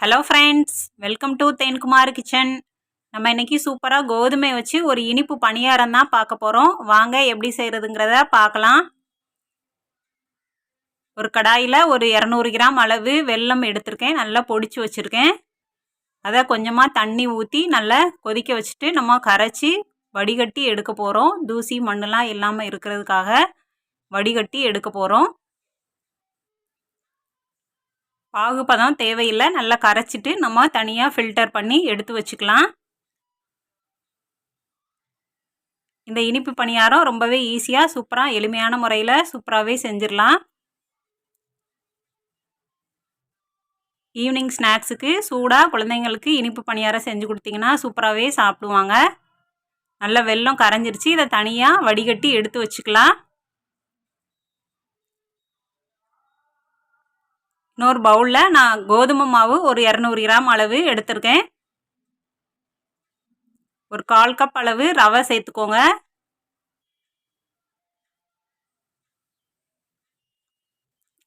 Hello friends welcome to Thenkumar kitchen நம்ம இன்னைக்கு சூப்பராக கோதுமை வச்சு ஒரு இனிப்பு பணியாரம் தான் பார்க்க போகிறோம் வாங்க எப்படி செய்கிறதுங்கிறத பார்க்கலாம். ஒரு கடாயில் ஒரு இரநூறு கிராம் அளவு வெல்லம் எடுத்திருக்கேன். நல்லா பொடிச்சு வச்சுருக்கேன். அதை கொஞ்சமாக தண்ணி ஊற்றி நல்லா கொதிக்க வச்சுட்டு நம்ம கரைச்சி வடிகட்டி எடுக்க போகிறோம் தூசி மண்ணெலாம் இல்லாமல் இருக்கிறதுக்காக வடிகட்டி எடுக்க போகிறோம் பாகுபதம் தேவையில்லை. நல்லா கரைச்சிட்டு நம்ம தனியாக ஃபில்டர் பண்ணி எடுத்து வச்சுக்கலாம். இந்த இனிப்பு பணியாரம் ரொம்பவே ஈஸியாக சூப்பராக எளிமையான முறையில் சூப்பராகவே செஞ்சிடலாம். ஈவினிங் ஸ்நாக்ஸுக்கு சூடாக குழந்தைங்களுக்கு இனிப்பு பணியாரம் செஞ்சு கொடுத்தீங்கன்னா சூப்பராகவே சாப்பிடுவாங்க. நல்ல வெள்ளம் கரைஞ்சிருச்சு. இதை தனியாக வடிகட்டி எடுத்து வச்சுக்கலாம். இன்னொரு பவுலில் நான் கோதுமை மாவு ஒரு இரநூறு கிராம் அளவு எடுத்திருக்கேன். ஒரு கால் கப் அளவு ரவை சேர்த்துக்கோங்க.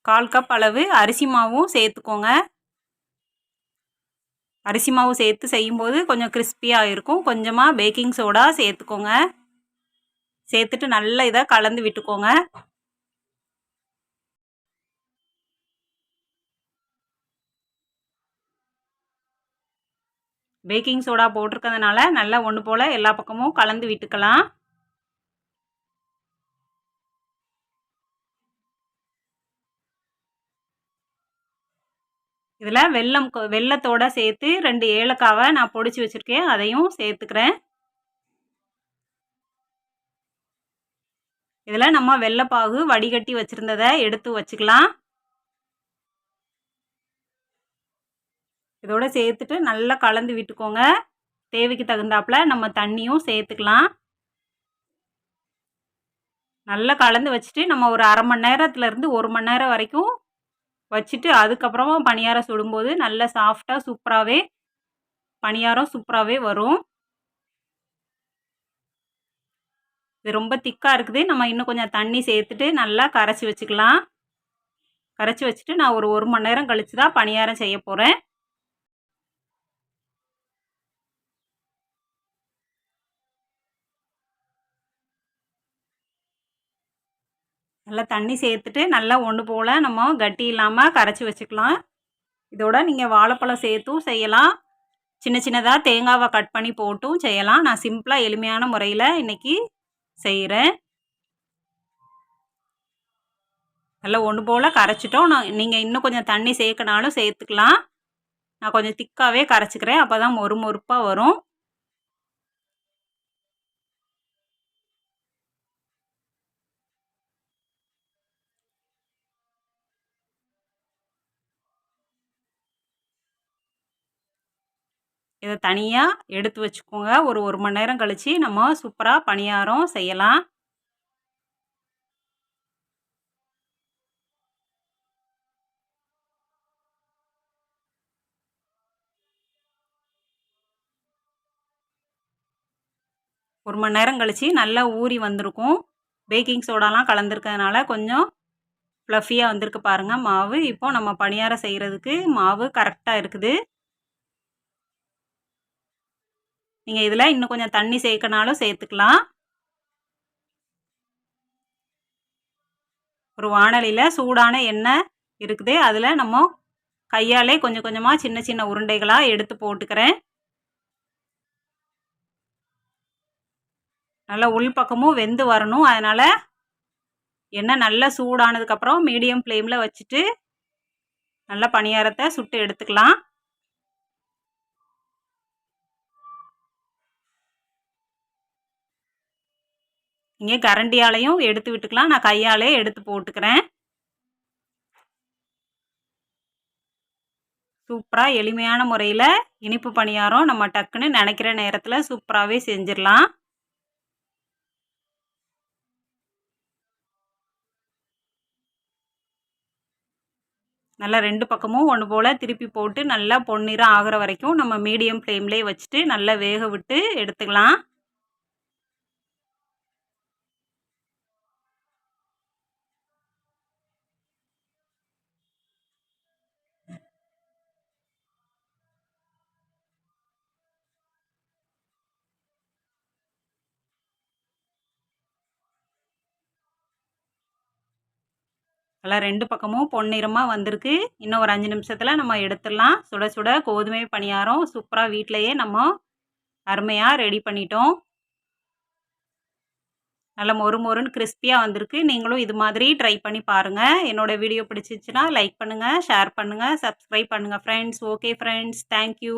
கால் கப் அளவு அரிசி மாவும் சேர்த்துக்கோங்க. அரிசி மாவு சேர்த்து செய்யும்போது கொஞ்சம் கிறிஸ்பியாக இருக்கும். கொஞ்சமாக பேக்கிங் சோடா சேர்த்துக்கோங்க. சேர்த்துட்டு நல்லா இதை கலந்து விட்டுக்கோங்க. பேக்கிங் சோடா போட்டிருக்கிறதுனால நல்லா ஒன்று போல் எல்லா பக்கமும் கலந்து விட்டுக்கலாம். இதில் வெல்லம் வெள்ளத்தோட சேர்த்து ரெண்டு ஏலக்காவை நான் பொடிச்சு வச்சுருக்கேன் அதையும் சேர்த்துக்கிறேன். இதில் நம்ம வெள்ளைப்பாகு வடிகட்டி வச்சுருந்ததை எடுத்து வச்சுக்கலாம். இதோட சேர்த்துட்டு நல்லா கலந்து விட்டுக்கோங்க. தேவைக்கு தகுந்தாப்பில் நம்ம தண்ணியும் சேர்த்துக்கலாம். நல்லா கலந்து வச்சுட்டு நம்ம ஒரு அரை மணி நேரத்துலேருந்து ஒரு மணி நேரம் வரைக்கும் வச்சுட்டு அதுக்கப்புறமா பணியாரம் சுடும்போது நல்ல சாஃப்டாக சூப்பராகவே பணியாரம் சூப்பராகவே வரும். இது ரொம்ப திக்காக இருக்குது. நம்ம இன்னும் கொஞ்சம் தண்ணி சேர்த்துட்டு நல்லா கரைச்சி வச்சுக்கலாம். கரைச்சி வச்சுட்டு நான் ஒரு ஒரு மணி நேரம் கழித்து தான் பணியாரம் செய்ய போகிறேன் நல்லா தண்ணி சேர்த்துட்டு நல்லா ஒன்று போல் நம்ம கட்டி இல்லாமல் கரைச்சி வச்சுக்கலாம். இதோட நீங்கள் வாழைப்பழம் சேர்த்தும் செய்யலாம். சின்ன சின்னதாக தேங்காவை கட் பண்ணி போட்டும் செய்யலாம். நான் சிம்பிளாக எளிமையான முறையில் இன்றைக்கி செய்கிறேன் நல்லா ஒன்று போல் கரைச்சிட்டோம். நான் நீங்கள் இன்னும் கொஞ்சம் தண்ணி சேர்க்கனாலும் சேர்த்துக்கலாம். நான் கொஞ்சம் திக்காகவே கரைச்சிக்கிறேன். அப்போ தான் மொறு மொறுப்பாக வரும். இதை தனியாக எடுத்து வச்சுக்கோங்க. ஒரு ஒரு மணி நேரம் கழித்து நம்ம சூப்பராக பணியாரம் செய்யலாம். ஒரு மணி நேரம் கழித்து நல்லா ஊறி வந்திருக்கும். பேக்கிங் சோடாலாம் கலந்துருக்கிறதுனால கொஞ்சம் ஃப்ளஃபியாக வந்திருக்கு பாருங்கள் மாவு இப்போது நம்ம பணியாரம் செய்கிறதுக்கு மாவு கரெக்டாக இருக்குது. நீங்கள் இதில் இன்னும் கொஞ்சம் தண்ணி சேர்க்கனாலும் சேர்த்துக்கலாம். ஒரு வானலியில் சூடான எண்ணெய் இருக்குது. அதில் நம்ம கையாலே கொஞ்சம் கொஞ்சமாக சின்ன சின்ன உருண்டைகளாக எடுத்து போட்டுக்கிறேன். நல்லா உள் பக்கமும் வெந்து வரணும். அதனால் எண்ணெய் நல்லா சூடானதுக்கப்புறம் மீடியம் ஃப்ளேமில் வச்சுட்டு நல்லா பணியாரத்தை சுட்டு எடுத்துக்கலாம். இங்கே கரண்டியாலையும் எடுத்து விட்டுக்கலாம். நான் கையாலே எடுத்து போட்டுக்கிறேன். சூப்பராக எளிமையான முறையில் இனிப்பு பணியாரம் நம்ம டக்குன்னு நினைக்கிற நேரத்தில் சூப்பராகவே செஞ்சிடலாம். நல்லா ரெண்டு பக்கமும் ஒன்று போல் திருப்பி போட்டு நல்லா பொன்னிறம் ஆகிற வரைக்கும் நம்ம மீடியம் ஃப்ளேம்லேயே வச்சுட்டு நல்லா வேக விட்டு எடுத்துக்கலாம். நல்லா ரெண்டு பக்கமும் பொன்னிறமாக வந்திருக்கு. இன்னும் ஒரு அஞ்சு நிமிஷத்தில் நம்ம எடுத்துடலாம். சுட சுட கோதுமை பணியாரம் சூப்பராக வீட்டிலையே நம்ம அருமையாக ரெடி பண்ணிட்டோம். நல்லா மொறு மொறுன்னு கிறிஸ்பியாக வந்திருக்கு. நீங்களும் இது மாதிரி ட்ரை பண்ணி பாருங்கள் என்னோடய வீடியோ பிடிச்சிச்சின்னா லைக் பண்ணுங்கள் ஷேர் பண்ணுங்கள் சப்ஸ்கிரைப் பண்ணுங்கள் friends okay friends thank you